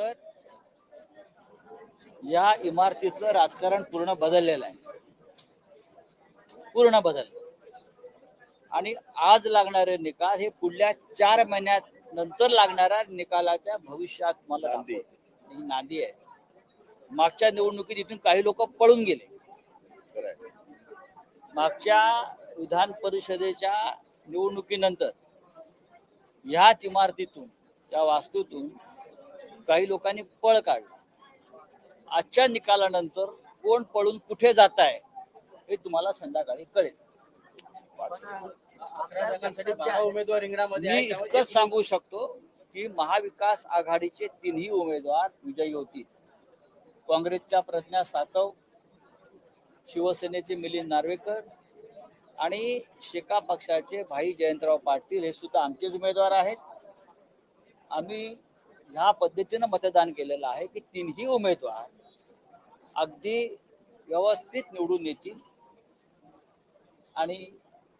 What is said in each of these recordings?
नंतर या इमारतीतलं राजकारण पूर्ण बदललेलं आहे. पूर्ण बदल आणि आज लागणारे निकाल हे पुढल्या चार महिन्यात नंतर लागणाऱ्या निकालाच्या भविष्यात मला. ही नांदी आहे. मागच्या निवडणुकीत इथून काही लोक पळून गेले. मागच्या विधान परिषदेच्या निवडणुकीनंतर ह्याच इमारतीतून या वास्तूतून काही लोकांनी पळ काढला. आजच्या निकालानंतर कोण पळून कुठे जात आहे हे तुम्हाला संध्याकाळी कळेल. मी इतकंच सांगू शकतो की महाविकास आघाडीचे तिन्ही उमेदवार विजयी होतील. काँग्रेसच्या प्रज्ञा सातव शिवसेनेचे मिलिंद नार्वेकर आणि शेका पक्षाचे भाई जयंतराव पाटील हे सुद्धा आमचेच उमेदवार आहेत. आम्ही ह्या पद्धतीनं मतदान केलेलं आहे की तिन्ही उमेदवार अगदी व्यवस्थित निवडून येतील. आणि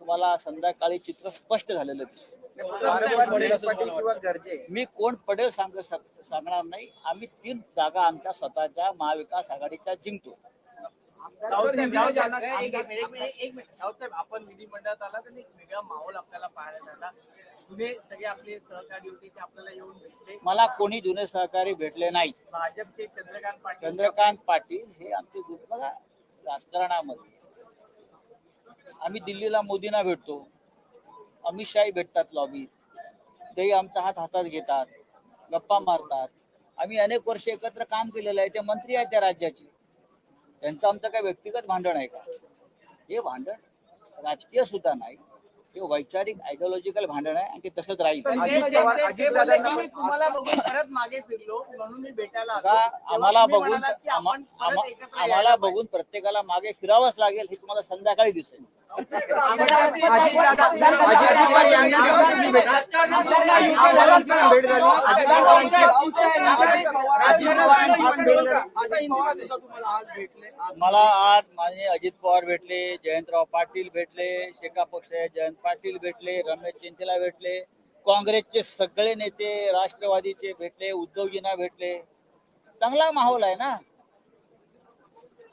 तुम्हाला संध्याकाळी चित्र स्पष्ट झालेलं दिसेल. मी कोण पडेल सांग सांगणार नाही. आम्ही तीन जागा आमच्या स्वतःच्या महाविकास आघाडीच्या जिंकतो. आपण विधिमंडळात आला तर एक वेगळा माहोल आपल्याला पाहायला मिळाला. जुने सगळे आपले सहकारी होते ते आपल्याला येऊन भेटले. मला कोणी जुने सहकारी भेटले नाही. भाजपचे चंद्रकांत पाटील. चंद्रकांत पाटील हे आमचे बघा राजकारणामध्ये. आम्ही दिल्लीला मोदींना भेटतो. अमित शाही भेटतात लॉबी तेही आमचा हात हातात घेतात. गप्पा मारतात. आम्ही अनेक वर्ष एकत्र काम केलेलं आहे. ते मंत्री आहेत त्या राज्याचे. त्यांचं आमचं काय व्यक्तिगत भांडण आहे का? हे भांडण राजकीय सुद्धा नाही. हे वैचारिक आयडिओलॉजिकल भांडण आहे आणि ते तसंच राहील. तुम्हाला बघून परत मागे फिरलो म्हणून मी भेटायला. का आम्हाला बघून आम्हाला बघून प्रत्येकाला मागे फिरावंच लागेल हे तुम्हाला संध्याकाळी दिसेल. मला आज माझे अजित पवार भेटले जयंतराव पाटील भेटले शेका पक्ष जयंत पाटील भेटले रमेश चिंचला भेटले काँग्रेसचे सगळे नेते राष्ट्रवादीचे भेटले उद्धवजींना भेटले. चांगला माहोल आहे ना?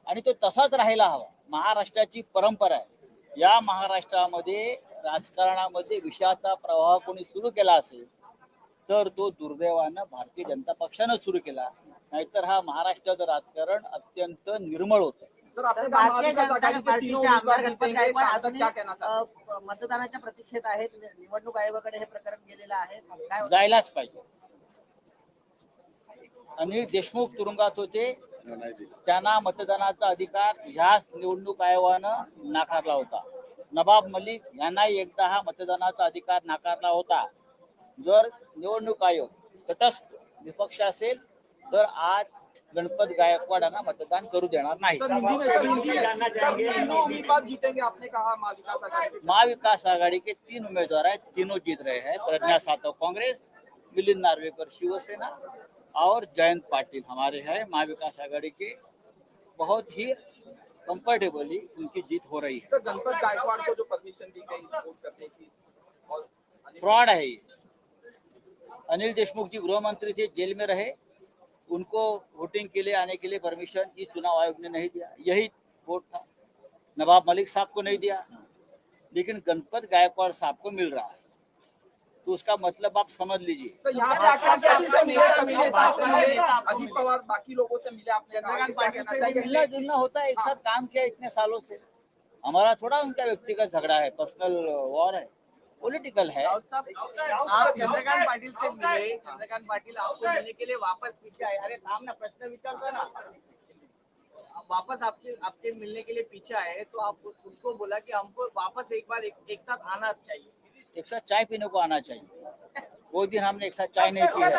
आणि तो तसाच राहायला हवा. महाराष्ट्राची परंपरा आहे. या महाराष्ट्रामध्ये राजकारणामध्ये विषयाचा प्रवाह कोणी सुरू केला असेल तर तो दुर्दैवानं भारतीय जनता पक्षानं सुरू केला. नाहीतर हा महाराष्ट्राचं राजकारण अत्यंत निर्मळ होतं. तर भारतीय जनता पार्टीचे आमदार गणपत गायकवाड अजूनही अ, मतदानाच्या प्रतीक्षेत आहेत नि- निवडणूक आयोगाकडे हे प्रकरण गेलेलं आहे? जायलाच पाहिजे. अनिल देशमुख तुरुंगात होते. त्यांना मतदानाचा अधिकार ह्याच निवडणूक आयोगानं नाकारला होता. नवाब मलिक यांनाही एकदा हा मतदानाचा अधिकार नाकारला होता. जर निवडणूक आयोग तटस्थ विपक्ष असेल तर आज गणपत गायकवाडांना मतदान करू देणार नाही. महाविकास आघाड़ी के तीन उम्मीदवार है तीनों जीत रहे हैं. प्रज्ञा सातव कांग्रेस मिलिंद नार्वेकर शिवसेना और जयंत पाटिल हमारे हैं. महाविकास आघाड़ी के बहुत ही कंफर्टेबली उनकी जीत हो रही है। सर गणपत गायकवाड़ को जो परमिशन दी गई करने की और फ्रॉड है ये। अनिल देशमुख जी गृह मंत्री थे जेल में रहे। उनको वोटिंग के लिए आने के लिए परमिशन ये चुनाव आयोग ने नहीं दिया। यही वोट था। नवाब मलिक साहब को नहीं दिया। लेकिन गणपत गायकवाड़ साहब को मिल रहा है। तो उसका मतलब आप समझ लीजिए। मिलना जुलना होता है एक साथ काम किया इतने सालों से। हमारा थोड़ा उनका व्यक्तिगत झगड़ा है पर्सनल वॉर है। पॉलिटिकल है। आप चंद्रकांत पाटिल से मिले चंद्रकांत पाटिल आपको मिलने के लिए वापस पीछे आए। अरे थाम ना प्रश्न विचारता ना। वापस आपके आपके मिलने के लिए पीछे आए तो आप उनको बोला कि हमको वापस एक बार एक, एक साथ आना चाहिए। एक साथ चाय पीने को आना चाहिए। वो दिन हमने एक साथ चाय नहीं पी है।